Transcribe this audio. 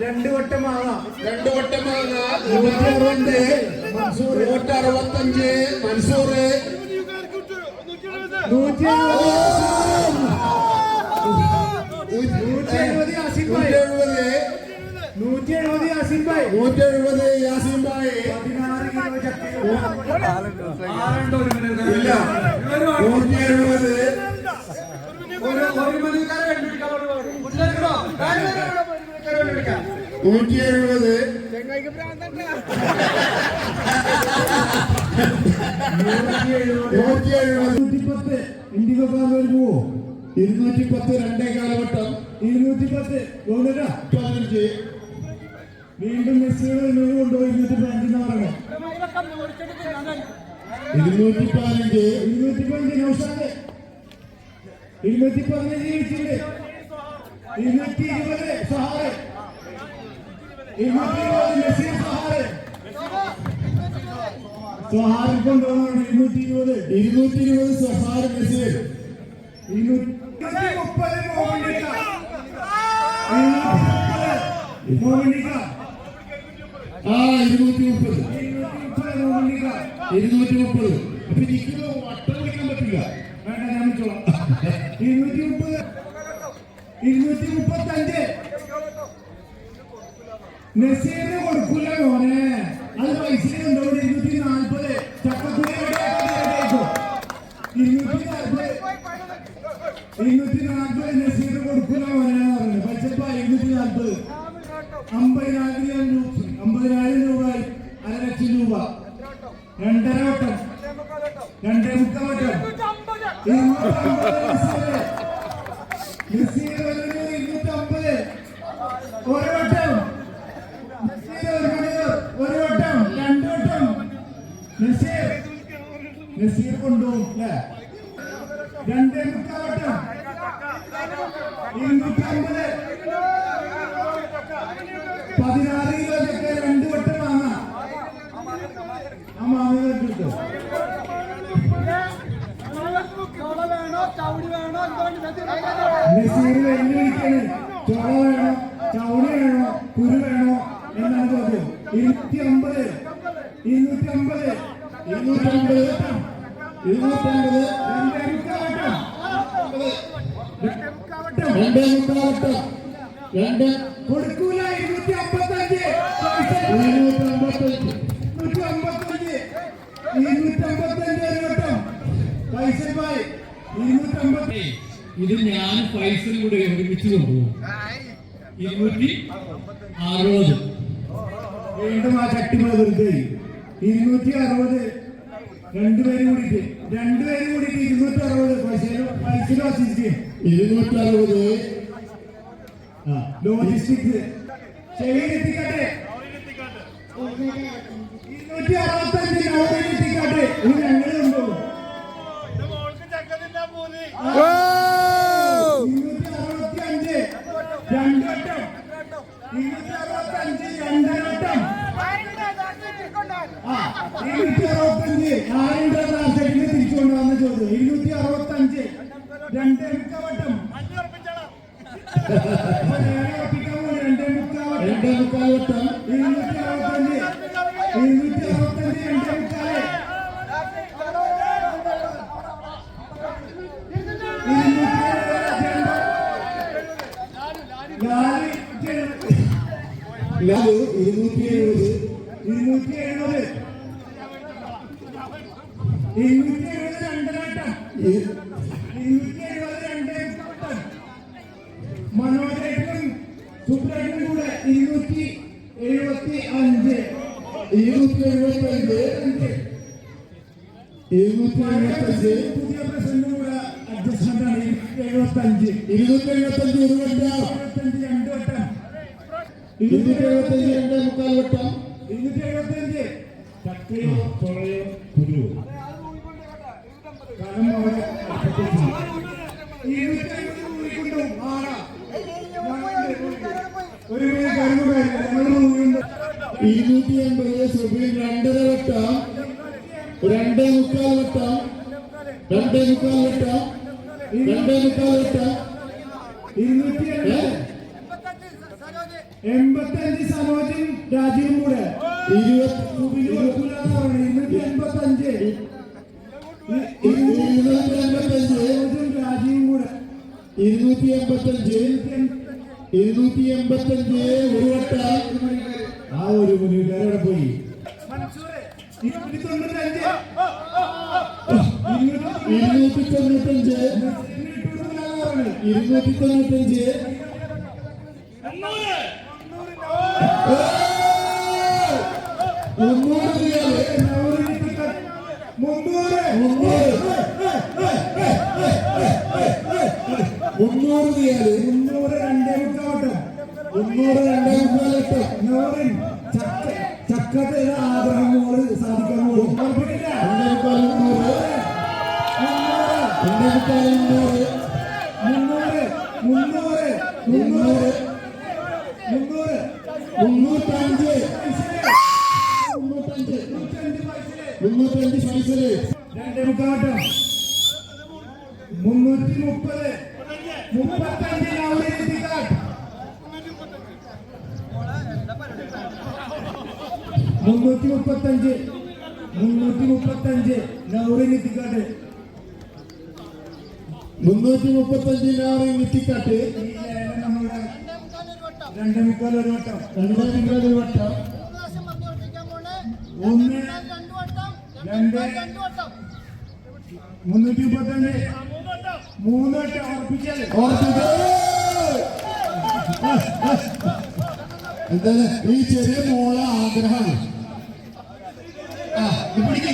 രണ്ട് വട്ടമാണ് രണ്ട്. വട്ടമാണ് വാങ്ങാം നൂറ്റി മൻസൂർ നൂറ്റി അറുപത്തഞ്ച് മൻസൂർ നൂറ്റി യാസിൻ ഭായ് നൂറ്റി എഴുപത് യാസീം ഭായ് ഇല്ല. നൂറ്റി എഴുപത് നൂറ്റി എഴുപത് നൂറ്റി എഴുപത് ഇൻഡിഗോ കാർവേൽ പോവോ? ഇരുന്നൂറ്റി പത്ത് രണ്ടേ കാലഘട്ടം. ഇരുന്നൂറ്റി പത്ത് പതിനഞ്ച്. വീണ്ടും മെസ്സികൾ എന്നോട് കൊണ്ടുപോയി ഇരുന്നൂറ്റി പതിനഞ്ചെന്ന് പറയണേ ഇരുന്നൂറ്റി പതിനഞ്ച് ഇരുന്നൂറ്റി പതിനഞ്ച് നൗഷാദ്. ഇരുന്നൂറ്റി പതിനഞ്ച് ജയിച്ചിട്ടുണ്ട്. ഇരുന്നൂറ്റി ഇരുപത് സഹാറ്. ഇരുന്നൂറ്റി ഇരുപത് നസീർ സഹാറ്. സഹാറിൽ കൊണ്ടുപോകണം ഇരുന്നൂറ്റി ഇരുപത് ഇരുന്നൂറ്റി ഇരുപത് ഇരുന്നൂറ്റി മുപ്പത് മുപ്പത് ഇരുന്നൂറ്റി മുപ്പത് ഇരുന്നൂറ്റി മുപ്പത് അപ്പൊ എനിക്ക് വട്ടം വിളിക്കാൻ പറ്റില്ല. വേണ്ട ഞാൻ വെച്ചോളാം ഇരുന്നൂറ്റി മുപ്പത് ഇരുന്നൂറ്റി മുപ്പത്തഞ്ച് നസീറിന് കൊടുക്കൂല മോനെ. അത് പൈസ ഉണ്ടോ രണ്ടര വട്ടം. രണ്ടേ മുക്കാൽ വട്ടം. ഇരുന്നൂറ്റമ്പത് ഒരു വട്ടം. ഒരു വട്ടം. രണ്ട് വട്ടം. നസീർ നസീർ കൊണ്ടുപോകും അല്ലേ? രണ്ടേ മുക്കാൽ വട്ടം. ഇരുന്നൂറ്റമ്പത്. പതിനാറ് കിലോ ചക്ക രണ്ട് വട്ടം വാങ്ങാം ആ മാങ്ങ കിട്ടും നസീർ വെല്ലുവിളിക്കാണ് ചോള വേണോ? ചൗളി വേണോ? കുരു വേണോ? എന്നാണ് ചോദ്യം. ഇരുന്നൂറ്റി അമ്പത് ഇരുന്നൂറ്റി അമ്പത് ഇരുന്നൂറ്റി അമ്പത് ഇരുന്നൂറ്റി അമ്പത്തഞ്ച് ഇരുന്നൂറ്റി അമ്പത്തഞ്ച് പൈസ ഇരുന്നൂറ്റി അമ്പത്തി ഇത് ഞാൻ ഫൈസൽ കൂടെ ഒരുമിച്ച് കൊണ്ടുപോകും ഇരുന്നൂറ്റി അറുപത്. വീണ്ടും ആ ചട്ടി വെറുതെ ഇരുന്നൂറ്റി അറുപത്. രണ്ടുപേരും കൂടിയിട്ട് രണ്ടുപേരും കൂടിയിട്ട് ഇരുന്നൂറ്റി അറുപത്. പൈസ പൈസ വസിച്ച് ഇരുന്നൂറ്റി അറുപത്. ലോജിസ്റ്റിക്സ് ശരിയെത്തിക്കട്ടെ ഇരുന്നൂറ്റി അറുപത്തഞ്ച് ലോജിസ്റ്റിക്കാട്ടെ ഇത് ഞങ്ങൾ കൊണ്ടുപോകും ഇരുന്നൂറ്റി അറുപത്തി അഞ്ച് രണ്ട് വട്ടം ഇരുന്നൂറ്റി അറുപത്തി അഞ്ച് രണ്ടര വട്ടം ആ ഇരുന്നൂറ്റി അറുപത്തഞ്ച് ആരുടെ പ്രാർത്ഥനയ്ക്ക് തിരിച്ചു കൊണ്ടുവന്ന ചോദ്യം. ഇരുന്നൂറ്റി അറുപത്തഞ്ച് രണ്ടേ മുക്കാൽ വട്ടം അപ്പൊ നേരെ ഉറപ്പിക്കാൻ പോയി രണ്ടേ മുക്കാൽ വട്ടം രണ്ടേ മുക്കാൽ വട്ടം ഇരുന്നൂറ്റി അറുപത്തഞ്ച് ഇരുന്നൂറ്റി അറുപത്തഞ്ച് രണ്ടേ മുക്കാൽ ഇരുന്നൂറ്റി എഴുപത് ഇരുന്നൂറ്റി എഴുപത് ഇരുന്നൂറ്റി എഴുപത് രണ്ടരട്ടം ഇരുന്നൂറ്റി എഴുപത് രണ്ടേ വട്ടം മനോജേട്ടനും സുബ്രേട്ടനും കൂടെ ഇരുന്നൂറ്റി എഴുപത്തി അഞ്ച് ഇരുന്നൂറ്റി എഴുപത്തി അഞ്ച് അഞ്ച് ഇരുന്നൂറ്റി എഴുപത്തി അഞ്ച് പുതിയ പ്രസിഡന്റും കൂടെ അഡ്ജസ്റ്റ്മെന്റ് ആണ് എഴുപത്തി അഞ്ച് ഇരുന്നൂറ്റി എഴുപത്തി അഞ്ച് ഒരു വട്ടം എഴുപത്തഞ്ച് രണ്ട് വട്ടം ഇരുന്നൂറ്റി എഴുപത്തി അഞ്ച് രണ്ടേ മുക്കാൽ വട്ടം ഇരുന്നൂറ്റി എഴുപത്തഞ്ച് ചക്കയോ ചുളയോ കുരുവോ കാരണം അവിടെ അപ്പുറത്തേക്ക് ഇരുന്നൂറ്റി എഴുപത് കൂടിക്കൊണ്ടും ആടാ ഒരു കരുമ്പ് ഞങ്ങൾ മൂന്നുണ്ട് ഇരുന്നൂറ്റി എൺപത് സുബീൻ രണ്ടര വട്ടം രണ്ടേ മുക്കാൽ വട്ടം രണ്ടേ മുക്കാൽ വട്ടം രണ്ടേ മുക്കാൽ വട്ടം ഇരുന്നൂറ്റി എൺപത്തഞ്ച് സനോജും രാജീവും കൂടെ ഇരുപത്തി ഇരുന്നൂറ്റി എൺപത്തഞ്ച് ഇരുന്നൂറ്റി എൺപത്തഞ്ച് ഇരുന്നൂറ്റി എൺപത്തഞ്ച് ഒരു വട്ട. ആ ഒരു മുനിക്കാരവിടെ പോയി. ഇരുന്നൂറ്റി തൊണ്ണൂറ്റഞ്ച് ഇരുന്നൂറ്റി തൊണ്ണൂറ്റഞ്ച് മുന്നൂറ്. മുന്നൂറ്. മുന്നൂറ്. മുന്നൂറ് റിയാൽ മുന്നൂറ് രണ്ടേ മുക്കാവട്ടം മുന്നൂറ് രണ്ടേ മുക്കാലെട്ട് നൂറിൻ. ചക്ക ചക്കത്തെ ആഗ്രഹം മോൾ സാധിക്കാൻ പോകും. ഉറപ്പിട്ടില്ല രണ്ടേ മുക്കാൽ മുന്നൂറ്. രണ്ടേ മുക്കാൽ മുന്നൂറ്. മുന്നൂറ്. മുന്നൂറ്. മുന്നൂറ്. മുന്നൂറ് മുന്നൂറ്റഞ്ച്. മുന്നൂറ്റഞ്ച് മുന്നൂറ്റഞ്ച് പൈസൽ. മുന്നൂറ്റി മുപ്പത് മുന്നൂറ്റി മുപ്പത്തഞ്ച് മുന്നൂറ്റി മുപ്പത്തഞ്ച് നൗറിനെത്തിക്കാട്ട് മുന്നൂറ്റി മുപ്പത്തഞ്ചിനാറ് നിത്തിക്കാട്ട് ഈ ലേലം നമ്മളുടെ രണ്ടേ മുക്കാൽ ഒരു വട്ടം രണ്ടേ മുക്കാൽ ഒരു വട്ടം ഒന്ന് രണ്ട് മുന്നൂറ്റി മുപ്പത്തഞ്ച് മൂന്ന് വട്ടം ഉറപ്പിച്ചാൽ ഓർത്തിട്ട് എന്താണ് ഈ ചെറിയ മോളെ ആഗ്രഹമാണ് ആ, പിടിക്ക്.